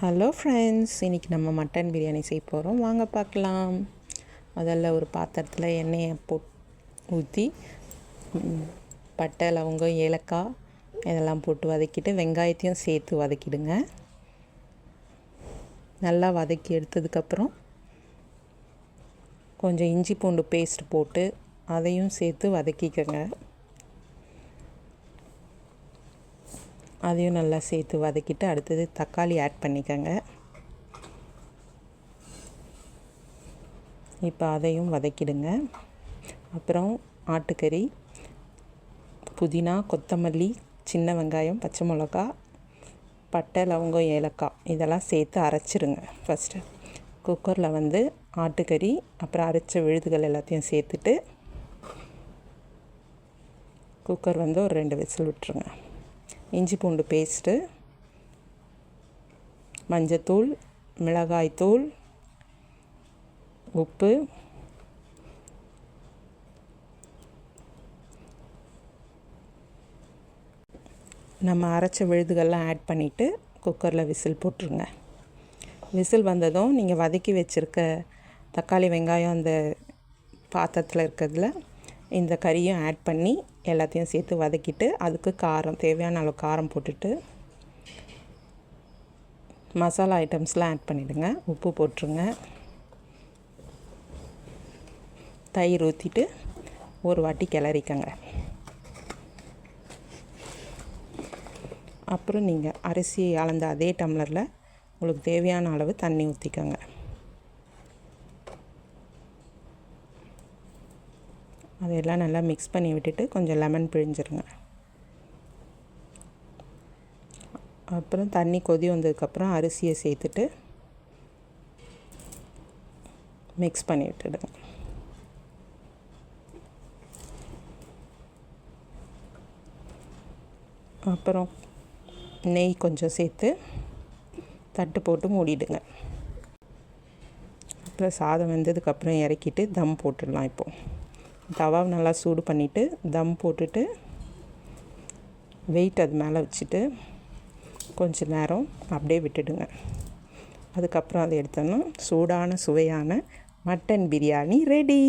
Hello friends இன்றைக்கி நம்ம mutton biryani செய்ய போகிறோம் வாங்க பார்க்கலாம். முதல்ல ஒரு பாத்திரத்தில் எண்ணெயை போட் ஊற்றி பட்டை லவங்கம் ஏலக்காய் இதெல்லாம் போட்டு வதக்கிட்டு வெங்காயத்தையும் சேர்த்து வதக்கிடுங்க. நல்லா வதக்கி எடுத்ததுக்கப்புறம் கொஞ்சம் இஞ்சி பூண்டு பேஸ்ட் போட்டு அதையும் சேர்த்து வதக்கிக்கோங்க. அதையும் நல்லா சேர்த்து வதக்கிட்டு அடுத்தது தக்காளி ஆட் பண்ணிக்கோங்க. இப்போ அதையும் வதக்கிடுங்க. அப்புறம் ஆட்டுக்கறி புதினா கொத்தமல்லி சின்ன வெங்காயம் பச்சை மிளகா பட்டை லவங்கம் ஏலக்காய் இதெல்லாம் சேர்த்து அரைச்சிருங்க. ஃபஸ்ட்டு குக்கரில் வந்து ஆட்டுக்கறி அப்புறம் அரைச்ச விழுதுகள் எல்லாத்தையும் சேர்த்துட்டு குக்கர் வந்து ஒரு ரெண்டு விசில் விட்டுருங்க. இஞ்சி பூண்டு பேஸ்ட்டு மஞ்சத்தூள் மிளகாய்த்தூள் உப்பு நம்ம அரைச்ச விழுதுகள்லாம் ஆட் பண்ணிவிட்டு குக்கரில் விசில் போட்டுருங்க. விசில் வந்ததும் நீங்கள் வதக்கி வச்சுருக்க தக்காளி வெங்காயம் அந்த பாத்திரத்தில் இருக்கிறதுல இந்த கறியும் ஆட் பண்ணி எல்லாத்தையும் சேர்த்து வதக்கிட்டு அதுக்கு காரம் தேவையான அளவு காரம் போட்டுட்டு மசாலா ஐட்டம்ஸ்லாம் ஆட் பண்ணிவிடுங்க உப்பு போட்டுருங்க. தயிர் ஊற்றிட்டு ஒரு வாட்டி கிளறிக்கங்க. அப்புறம் நீங்கள் அரிசி அளந்த அதே டம்ளரில் உங்களுக்கு தேவையான அளவு தண்ணி ஊற்றிக்கோங்க அதையெல்லாம் நல்லா மிக்ஸ் பண்ணி விட்டுட்டு கொஞ்சம் லெமன் பிழிஞ்சிருங்க. அப்புறம் தண்ணி கொதி வந்ததுக்கப்புறம் அரிசியை சேர்த்துட்டு மிக்ஸ் பண்ணி விட்டுடுங்க. அப்புறம் நெய் கொஞ்சம் சேர்த்து தட்டு போட்டு மூடிடுங்க. அப்புறம் சாதம் வெந்ததுக்கப்புறம் இறக்கிட்டு தம் போட்டுடலாம் இப்போது தவாவை நல்லா சூடு பண்ணிவிட்டு தம் போட்டுட்டு வெயிட் அது மேலே வச்சுட்டு கொஞ்சம் நேரம் அப்படியே விட்டுடுங்க. அதுக்கப்புறம் அதை எடுத்தோன்னா சூடான சுவையான மட்டன் பிரியாணி ரெடி